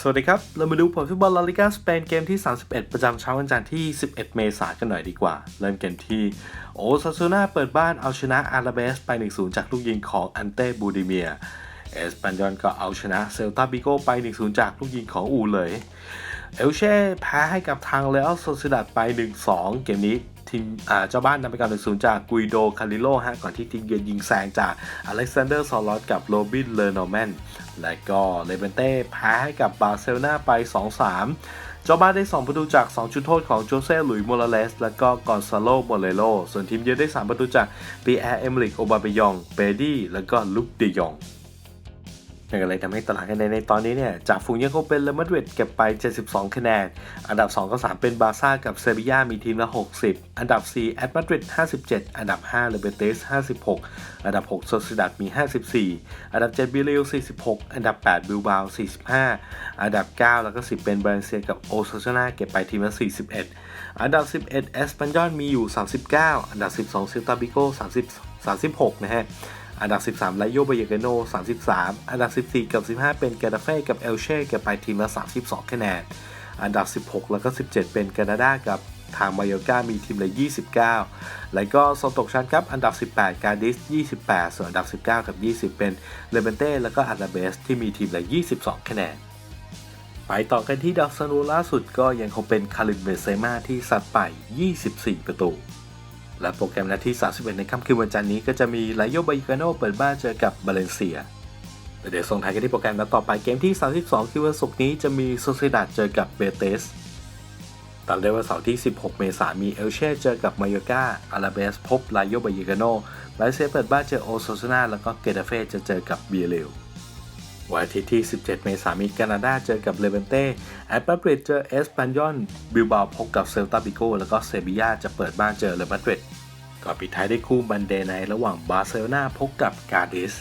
สวัสดีครับ เรามาดูผลฟุตบอลลาลิกาสเปนเกมที่ 31 ประจำเช้าวันจันทร์ที่ 11 เมษายนกันหน่อยดีกว่า เริ่มเกมที่โอซาซูนาเปิดบ้านเอาชนะอาราเบสไป 1-0 จากลูกยิงของอันเต้บูดิเมียเอสปันยอนก็เอาชนะเซลตาบิโกไป 1-0 จากลูกยิงของอูเลย เอลเช่แพ้ให้กับทางเลอัลโซซิดัดไป 1-2 เกมนี้ ทีมเจ้าบ้านนำไปก่อน1-0จากกุยโดคาริโลฮะก่อนที่ทีมเยือนยิงแซงจากอเล็กซานเดอร์ซอลอสกับโรบินเลอร์นอร์แมนและก็เลเวนเต้แพ้ให้กับบาร์เซโลนาไป 2-3 เจ้าบ้านได้ 2 ประตูจาก 2 จุดโทษของโจเซ่หลุยส์โมราเลส และก็กอนซาโลโมเลโล ส่วนทีมเยือนได้ 3 ประตูจากปีแอร์เอมริกโอบาเบยอง เบดี้ และก็ลุคเดยอง ก็เลยทำให้ตารางคะแนนในตอนนี้เนี่ยจากฝูงยังคงเป็นเรอัลมาดริดเก็บไป 72 คะแนน อันดับ 2 กับ 3 เป็นบาร์ซ่ากับเซบีย่ามีทีมละ 60 อันดับ 4 แอตมาดริด 57 อันดับ 5 เลเบเตส 56 อันดับ 6 โซซิดัดมี 54 อันดับ 7 บิลิล46 อันดับ 8 บิลบาว 45 อันดับ 9 แล้วก็ 10 เป็นบาเลเซียกับโอซาซนาเก็บไปทีมละ 41 อันดับ 11 เอสปันยอนมีอยู่ 39 อันดับ 12 เซลตาบิโก30 36 นะฮะ อันดับ 13ไลโยเบเยเกโน 33 อันดับ 14 กับ 15 เป็นแกาดาเฟ่กับเอลเช่เก็บไปทีมละ 32 คะแนน อันดับ 16 แล้วก็ 17 เป็นแคนาดากับทางมายอกามีทีมละ 29 แล้วก็โซนตกชั้นครับ อันดับ 18 การดิส 28 ส่วนอันดับ 19 กับ 20 เป็นเลเบนเต้แล้วก็อาราเบสที่มีทีมละ 22 คะแนน ไปต่อกันที่ดาวซันโวล่าสุดก็ยังคงเป็นคาริมเบเซมาที่ซัดไป 24 ประตู และโปรแกรมนัดที่ 31 ในค่ำคืนวันจันทร์นี้ก็จะมีไลโยบายิกาโนเปิดบ้านเจอกับบาเลนเซียเดี๋ยวส่งท้ายกันที่โปรแกรมนัดต่อไปเกมที่ 32 คือวันศุกร์นี้จะมีโซซิดาเจอกับเบเตสตามด้วยวันเสาร์ที่ 16 เมษายนมีเอลเช่เจอกับมายอกาอาราเบสพบไลโยบายิกาโนไลเซียเปิดบ้านเจอโอซาซูนาแล้วก็เกตาเฟ่จะเจอกับเบียเรลวันอาทิตย์ที่ 17 เมษายนมีแคนาดาเจอกับเลเวนเต้แอตมาดริดเจอเอสปันยอนบิลบาพบกับเซลตาบิโกแล้วก็เซบียาจะเปิดบ้านเจอเรอัลมาดริด ก่อนปิดท้ายด้วยคู่บันเดย์ในระหว่างบาร์เซโลนาพบกับกาดิส